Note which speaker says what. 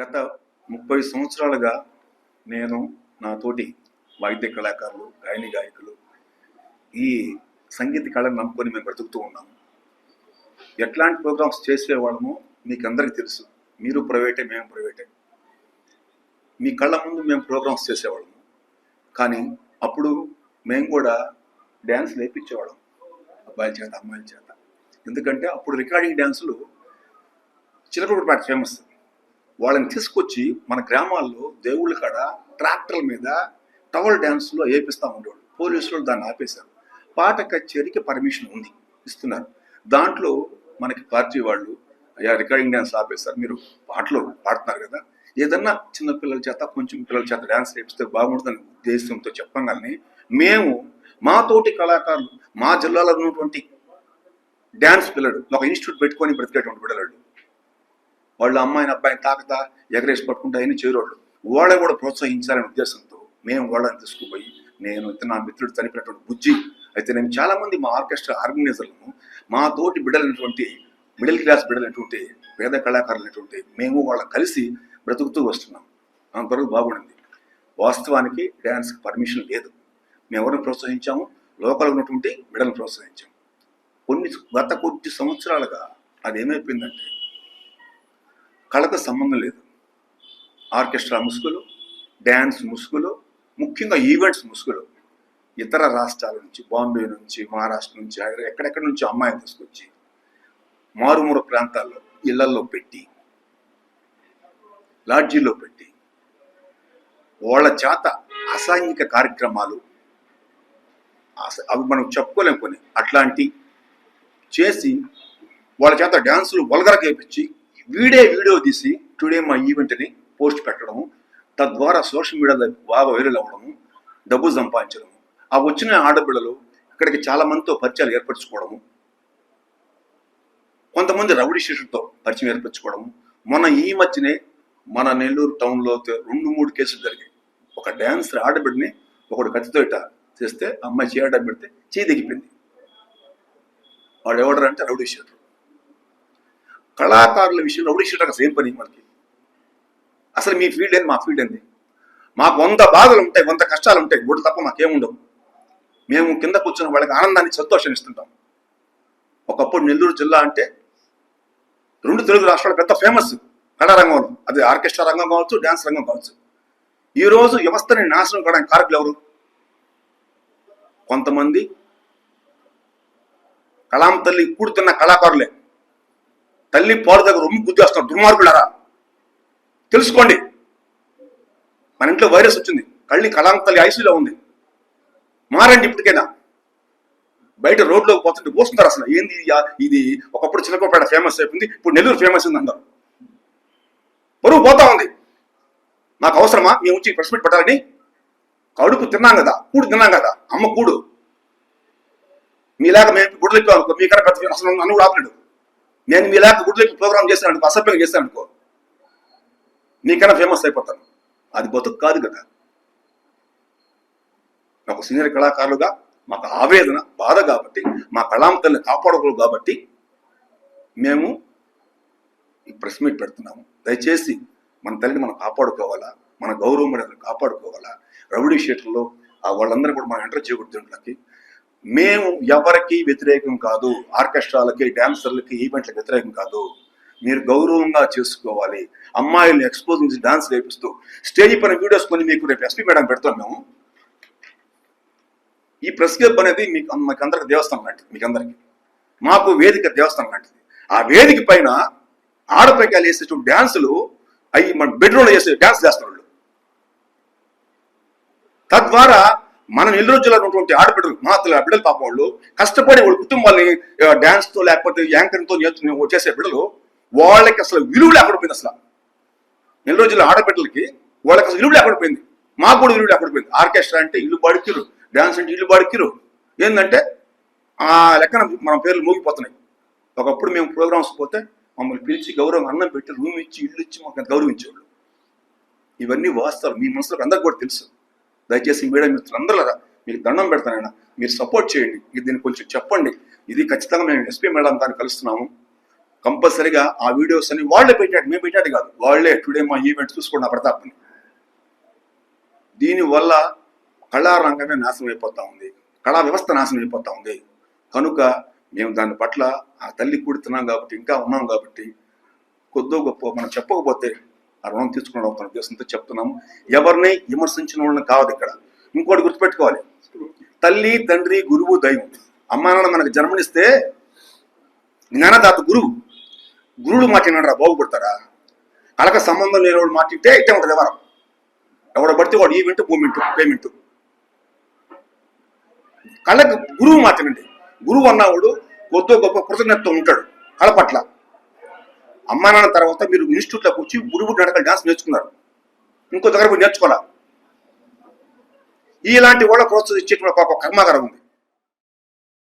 Speaker 1: గత ముప్పై సంవత్సరాలుగా నేను నా తోటి వాయిద్య కళాకారులు గాయని గాయకులు ఈ సంగీత కళను నమ్ముకొని మేము బ్రతుకుతూ ఉన్నాము ఎట్లాంటి ప్రోగ్రామ్స్ చేసేవాళ్ళమో మీకు అందరికీ తెలుసు. మీరు ప్రైవేటే మేము ప్రైవేటే. మీ కళ్ళ ముందు మేము ప్రోగ్రామ్స్ చేసేవాళ్ళము. కానీ అప్పుడు మేము కూడా డ్యాన్స్ నేర్పించేవాళ్ళం. అబ్బాయిల చేత అమ్మాయిల చేత. ఎందుకంటే అప్పుడు రికార్డింగ్ డ్యాన్సులు చిలకూరుపేట ఫేమస్. వాళ్ళని తీసుకొచ్చి మన గ్రామాల్లో దేవుళ్ళ కాడ ట్రాక్టర్ల మీద టవల్ డ్యాన్స్లో వేపిస్తూ ఉండేవాళ్ళు. పోలీసులు దాన్ని ఆపేశారు. పాట కచేరీకి పర్మిషన్ ఉంది. ఇస్తున్నారు. దాంట్లో మనకి పార్టీ వాళ్ళు అయ్యా రికార్డింగ్ డ్యాన్స్ ఆపేస్తారు మీరు పాటలు పాడుతున్నారు కదా. ఏదన్నా చిన్న పిల్లల చేత కొంచెం పిల్లల చేత డ్యాన్స్ వేపిస్తే బాగుంటుందని ఉద్దేశంతో చెప్పగానే మేము మా తోటి కళాకారులు మా జిల్లాలో ఉన్నటువంటి డ్యాన్స్ పిల్లడు ఒక ఇన్స్టిట్యూట్ పెట్టుకొని బ్రతికేటువంటి పిల్లలు వాళ్ళు అమ్మాయిని అబ్బాయిని తాకత ఎగరేసి పట్టుకుంటా అయినా చేరోళ్ళు. వాళ్ళని కూడా ప్రోత్సహించాలనే ఉద్దేశంతో మేము వాళ్ళని తీసుకుపోయి నేను అయితే నా మిత్రుడు చనిపోయినటువంటి బుజ్జి అయితే నేను చాలామంది మా ఆర్కెస్ట్రా ఆర్గనైజర్లను మా తోటి బిడ్డలైనటువంటి మిడిల్ క్లాస్ బిడ్డలైనటువంటి పేద కళాకారులైనటువంటి మేము వాళ్ళని కలిసి బ్రతుకుతూ వస్తున్నాం. అంతవరకు బాగుండింది. వాస్తవానికి డ్యాన్స్కి పర్మిషన్ లేదు. మేము ఎవరిని ప్రోత్సహించాము? లోకల్ ఉన్నటువంటి బిడ్డలను ప్రోత్సహించాము కొన్ని గత కొద్ది సంవత్సరాలుగా అది ఏమైపోయిందంటే కళకు సంబంధం లేదు. ఆర్కెస్ట్రా ముసుగులు డ్యాన్స్ ముసుగులు ముఖ్యంగా ఈవెంట్స్ ముసుగులు. ఇతర రాష్ట్రాల నుంచి బాంబే నుంచి మహారాష్ట్ర నుంచి ఎక్కడెక్కడి నుంచి అమ్మాయిని తీసుకొచ్చి మారుమూల ప్రాంతాల్లో ఇళ్ళల్లో పెట్టి లాడ్జీల్లో పెట్టి వాళ్ళ చేత అసాంఘిక కార్యక్రమాలు అస- అవి మనం చెప్పుకోలేం కొన్ని. అట్లాంటి చేసి వాళ్ళ చేత డ్యాన్సులు వల్గరకేపించి వీడే వీడియో తీసి టుడే మా ఈవెంట్ని పోస్ట్ పెట్టడము తద్వారా సోషల్ మీడియాలో బాగా వైరల్ అవ్వడము డబ్బు సంపాదించడము ఆ వచ్చిన ఆడపిల్లలు ఇక్కడికి చాలా మందితో పరిచయాలు ఏర్పరచుకోవడము కొంతమంది రౌడీ శిష్యులతో పరిచయం ఏర్పరచుకోవడము. మొన్న ఈ మధ్యనే మన నెల్లూరు టౌన్లో రెండు మూడు కేసులు జరిగాయి. ఒక డ్యాన్సర్ ఆడబిడ్డని ఒకడు కత్తితో ఇట చేస్తే అమ్మాయి చేయడం పెడితే చేయి దిగిపోయింది వాడు ఎవడరంటే రౌడీ షీటర్. కళాకారుల విషయంలో రౌడీ షీటర్ అసలు ఏం పని మనకి? అసలు మీ ఫీల్డ్ ఏంది? మా ఫీల్డ్ ఏంది? మాకు వంద బాధలు ఉంటాయి వంద కష్టాలు ఉంటాయి గుడి తప్ప మాకేముండవు. మేము కింద కూర్చున్న వాళ్ళకి ఆనందాన్ని సంతోషం ఇస్తుంటాం. ఒకప్పుడు నెల్లూరు జిల్లా అంటే రెండు తెలుగు రాష్ట్రాలు పెద్ద ఫేమస్ కళారంగంలో అది ఆర్కెస్ట్రా రంగం కావచ్చు డ్యాన్స్ రంగం కావచ్చు. ఈరోజు వ్యవస్థని నాశనం కావడానికి కారకులు ఎవరు? కొంతమంది కళాం తల్లి కూడుతున్న కళాకారులే. తల్లి పాలు దగ్గర ఉమ్మి గుద్దేస్తున్నారు దుర్మార్గులరా? తెలుసుకోండి. మన ఇంట్లో వైరస్ వచ్చింది. కళ్ళి కళాం తల్లి ఐసీలో ఉంది. మారండి ఇప్పటికైనా. బయట రోడ్లోకి పోతుంటే పోస్తున్నారు అసలు. ఏంది ఇది? ఒకప్పుడు చిలకపేట ఫేమస్ అయిపోయింది ఇప్పుడు నెల్లూరు ఫేమస్ ఉంది అందరు. బరువు పోతా ఉంది. నాకు అవసరమా? మేము వచ్చి ప్రెస్ మీట్ పెట్టాలని? కడుపు తిన్నాం కదా. కూడు తిన్నాం కదా. అమ్మ కూడు. మీలాగా మేము గుడ్లు ఇప్పాం మీకన్నా పెద్ద అసలు నన్ను కూడా ఆపలేడు. నేను మీలాగా గుడ్లకి ప్రోగ్రామ్ చేశాను అనుకో అసభ్యంగా చేశాను అనుకో నీకన్నా ఫేమస్ అయిపోతాను. అది బతుకు కాదు కదా. ఒక సీనియర్ కళాకారులుగా మాకు ఆవేదన బాధ కాబట్టి మా కళాంతల్ని కాపాడకూడదు కాబట్టి మేము ఈ ప్రెస్ మీట్ పెడుతున్నాము. దయచేసి మన తల్లిని మనం కాపాడుకోవాలా? మన గౌరవం మర్యాదలు కాపాడుకోవాలా? రౌడీ షీట్లలో ఆ వాళ్ళందరూ కూడా మనం ఎంటర్ చేయకూడదు దీంట్లోకి మేము ఎవరికి వ్యతిరేకం కాదు. ఆర్కెస్ట్రాలకి డాన్సర్లకి ఈవెంట్లకి వ్యతిరేకం కాదు. మీరు గౌరవంగా చేసుకోవాలి. అమ్మాయిలు ఎక్స్పోజ్ నుంచి డాన్స్ వేపిస్తూ స్టేజ్ పైన వీడియోస్ కొన్ని మీకు రేపు ఎస్పీ మేడం పెడతాం మేము. ఈ ప్రెస్ క్లబ్ అనేది మీకు మాకు అందరికి దేవస్థానం లాంటిది మీకు అందరికి. మాకు వేదిక దేవస్థానం లాంటిది. ఆ వేదిక పైన ఆడపైకాయలు వేసేటువంటి డ్యాన్సులు అవి మన బెడ్రూమ్లో చేసే డ్యాన్స్ చేస్తారు తద్వారా మన నెల్లూరు జిల్లాలో ఉన్నటువంటి ఆడబిడ్డలు మా బిడ్డలు పాపం వాళ్ళు కష్టపడి వాళ్ళ కుటుంబాన్ని డాన్స్తో లేకపోతే యాంకరింగ్తో చేసే బిడ్డలు వాళ్ళకి అసలు విలువ లేకుండా పోయింది అసలు. నెల్లూరు జిల్లా ఆడబిడ్డలకి వాళ్ళకి అసలు విలువ లేకుండా పోయింది. మాకు కూడా విలువ లేకుండా పోయింది. ఆర్కెస్ట్రా అంటే ఇల్లు బాడికిరు డాన్స్ అంటే ఇల్లు బాడికిరు. ఏంటంటే ఆ లెక్కన మన పేర్లు మూగిపోతున్నాయి. ఒకప్పుడు మేము ప్రోగ్రామ్స్ పోతే మమ్మల్ని పిలిచి గౌరవం అన్నం పెట్టి రూమ్ ఇచ్చి ఇల్లు ఇచ్చి మాకు గౌరవించేవాళ్ళు. ఇవన్నీ వాస్తవాలు. మీ మనసులకు అందరికి కూడా తెలుసు. దయచేసి మీడియా మిత్రులందరూ మీకు దండం పెడతానైనా మీరు సపోర్ట్ చేయండి. ఇది దీన్ని కొంచెం చెప్పండి. ఇది ఖచ్చితంగా మేము ఎస్పీ మేడం దాన్ని కలుస్తున్నాము. కంపల్సరీగా ఆ వీడియోస్ అని వాళ్ళే పెట్టాడు మేము పెట్టాడు కాదు. వాళ్ళే టుడే మా ఈవెంట్ చూసుకోండి ఆ ప్రతాప్ని. దీనివల్ల కళారంగమే నాశనం అయిపోతా ఉంది. కళా వ్యవస్థ నాశనం అయిపోతా ఉంది. కనుక మేము దాని పట్ల ఆ తల్లి కూడుతున్నాం కాబట్టి ఇంకా ఉన్నాం కాబట్టి కొద్దో గొప్ప మనం చెప్పకపోతే ఆ రుణం తీసుకున్నాడు అవుతున్న ఉద్దేశంతో చెప్తున్నాము. ఎవరిని విమర్శించిన వాళ్ళని కావదు ఇక్కడ. ఇంకోటి గుర్తుపెట్టుకోవాలి. తల్లి తండ్రి గురువు దైవం. అమ్మానాన్న మనకు జన్మనిస్తే జ్ఞానదాత గురువు. గురువులు మాట్లాడినారా బాగుపడతారా అలాగ సంబంధం లేని వాడు మాట్లాడితే ఇట్టే ఉంటుంది ఎవరు ఎవడ పడితే వాడు ఈవెంట్ మూమెంట్ పేమెంట్ కళ్ళకు గురువు మాత్రమండి గురువు అన్నవాడు కొద్దో గొప్ప కృతజ్ఞతతో ఉంటాడు కళ పట్ల. అమ్మా నాన్న తర్వాత మీరు ఇన్స్టిట్యూట్లోకి వచ్చి గురువు నడకలు డాన్స్ నేర్చుకున్నారు. ఇంకో దగ్గర మీరు నేర్చుకోవాలా? ఇలాంటి వాళ్ళ ప్రోత్సహించేటువంటి ఒక కర్మాగారం ఉంది.